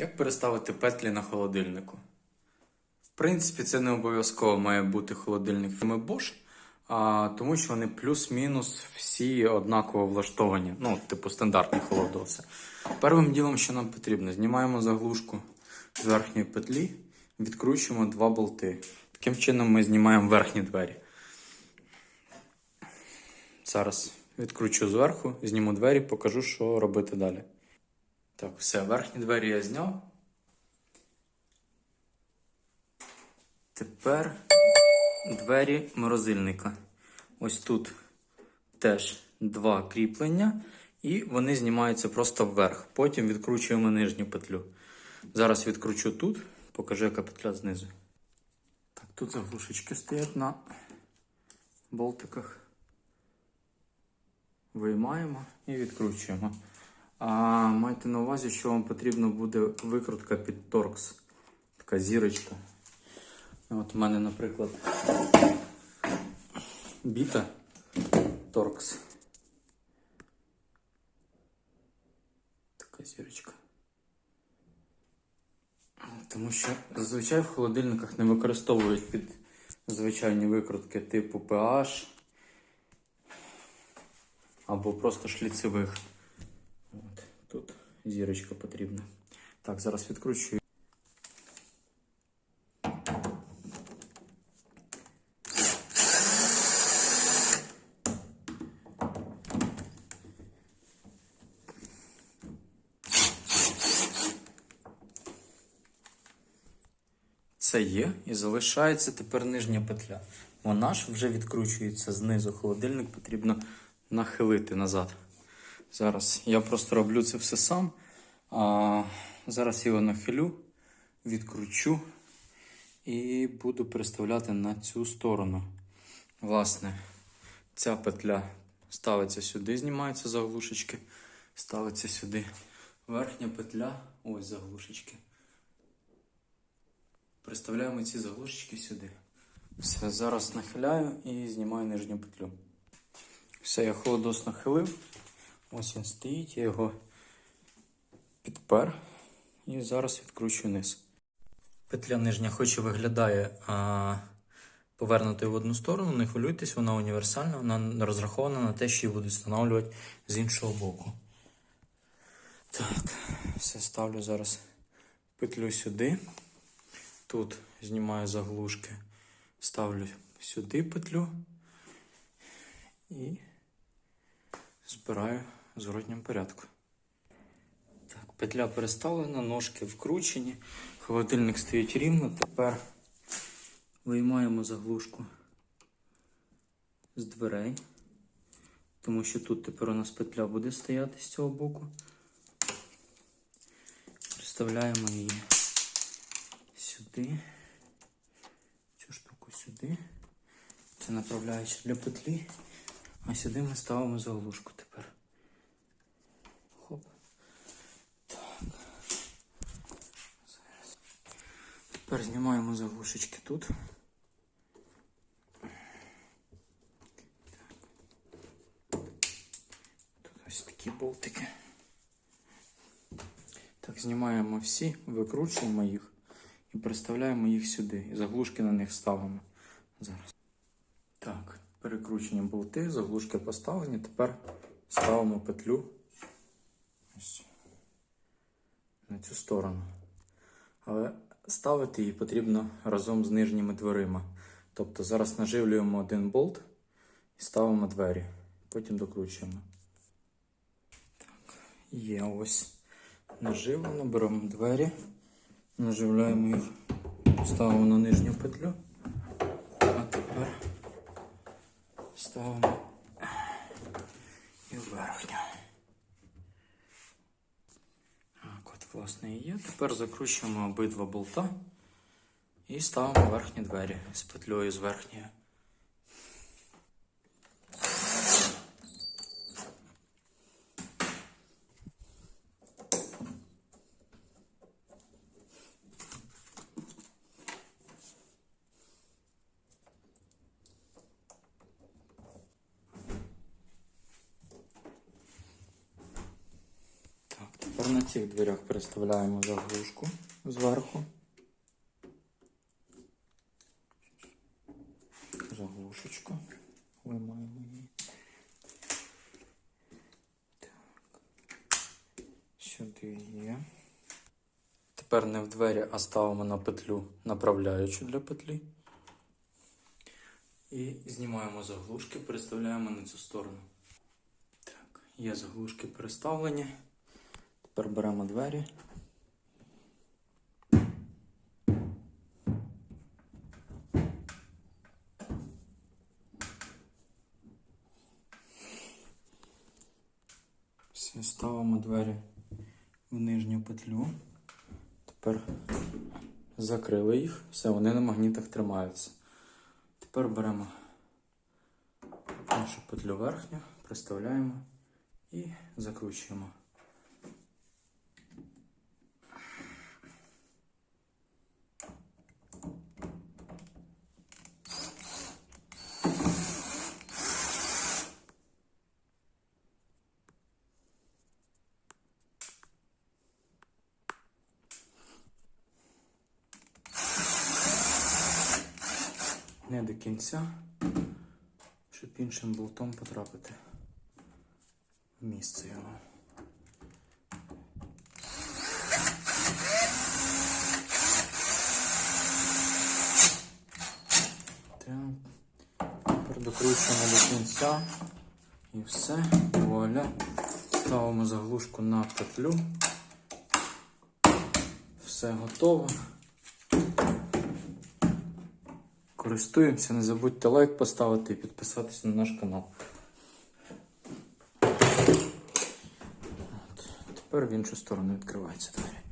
Як переставити петлі на холодильнику? В принципі, це не обов'язково має бути холодильник фірми Bosch, а, тому що вони плюс-мінус всі однаково влаштовані. Ну, типу стандартні холодоси. Первим ділом, що нам потрібно, знімаємо заглушку з верхньої петлі, відкручуємо два болти. Таким чином ми знімаємо верхні двері. Зараз відкручу зверху, зніму двері, покажу, що робити далі. Так, все, верхні двері я зняв. Тепер двері морозильника. Ось тут теж два кріплення, і вони знімаються просто вверх. Потім відкручуємо нижню петлю. Зараз відкручу тут, покажу, яка петля знизу. Так, тут заглушечки стоять на болтиках. Виймаємо і відкручуємо. А майте на увазі, що вам потрібно буде викрутка під торкс. Така зірочка. От у мене, наприклад, біта торкс. Така зірочка. Тому що зазвичай в холодильниках не використовують під звичайні викрутки типу PH або просто шліцевих. Тут зірочка потрібна. Так, зараз відкручую. Це є і залишається тепер нижня петля. Вона ж вже відкручується знизу. Холодильник потрібно нахилити назад. Зараз я просто роблю це все сам. А зараз його нахилю, відкручу і буду переставляти на цю сторону. Власне, ця петля ставиться сюди, знімаються заглушечки, ставиться сюди. Верхня петля, ось заглушечки. Приставляємо ці заглушечки сюди. Все, зараз нахиляю і знімаю нижню петлю. Все, я холодос нахилив. Ось він стоїть, я його підпер і зараз відкручую низ. Петля нижня хоч і виглядає а, повернутою в одну сторону, не хвилюйтесь, вона універсальна, вона розрахована на те, що її будуть встановлювати з іншого боку. Так, все ставлю зараз петлю сюди. Тут знімаю заглушки, ставлю сюди петлю і збираю в зворотньому порядку. Так, петля переставлена, ножки вкручені, холодильник стоїть рівно. Тепер виймаємо заглушку з дверей, тому що тут тепер у нас петля буде стояти з цього боку. Приставляємо її сюди, цю штуку сюди. Це направляючи для петлі. А сюди ми ставимо заглушку тепер. Хоп. Так. Зараз. Тепер знімаємо заглушечки тут. Тут ось такі болтики. Так, знімаємо всі, викручуємо їх і приставляємо їх сюди. І заглушки на них ставимо. Зараз. Так, перекручені болти, заглушки поставлені. Тепер ставимо петлю ось на цю сторону. Але ставити її потрібно разом з нижніми дверима. Тобто зараз наживлюємо один болт і ставимо двері. Потім докручуємо. Так, є ось наживлено, беремо двері, наживляємо їх, ставимо на нижню петлю. А тепер ставимо і верхню. Так, от, власне, і є. Тепер закручуємо обидва болта і ставимо верхні двері з петлею з верхньої. Так, тепер на цих дверях переставляємо заглушку зверху. Заглушечку. Виймаємо її. Так. Сюди є. Тепер не в двері, а ставимо на петлю направляючу для петлі. І знімаємо заглушки, переставляємо на цю сторону. Так, є заглушки переставлені. Тепер беремо двері. Все, ставимо двері в нижню петлю. Тепер закрили їх, все, вони на магнітах тримаються. Тепер беремо нашу петлю верхню, приставляємо і закручуємо. Не до кінця, щоб іншим болтом потрапити в місце його. Тепер докручуємо до кінця і все. Вуаля. Ставимо заглушку на петлю. Все готово. Користуємося, не забудьте лайк поставити і підписатися на наш канал. От. Тепер в іншу сторону відкриваються двері.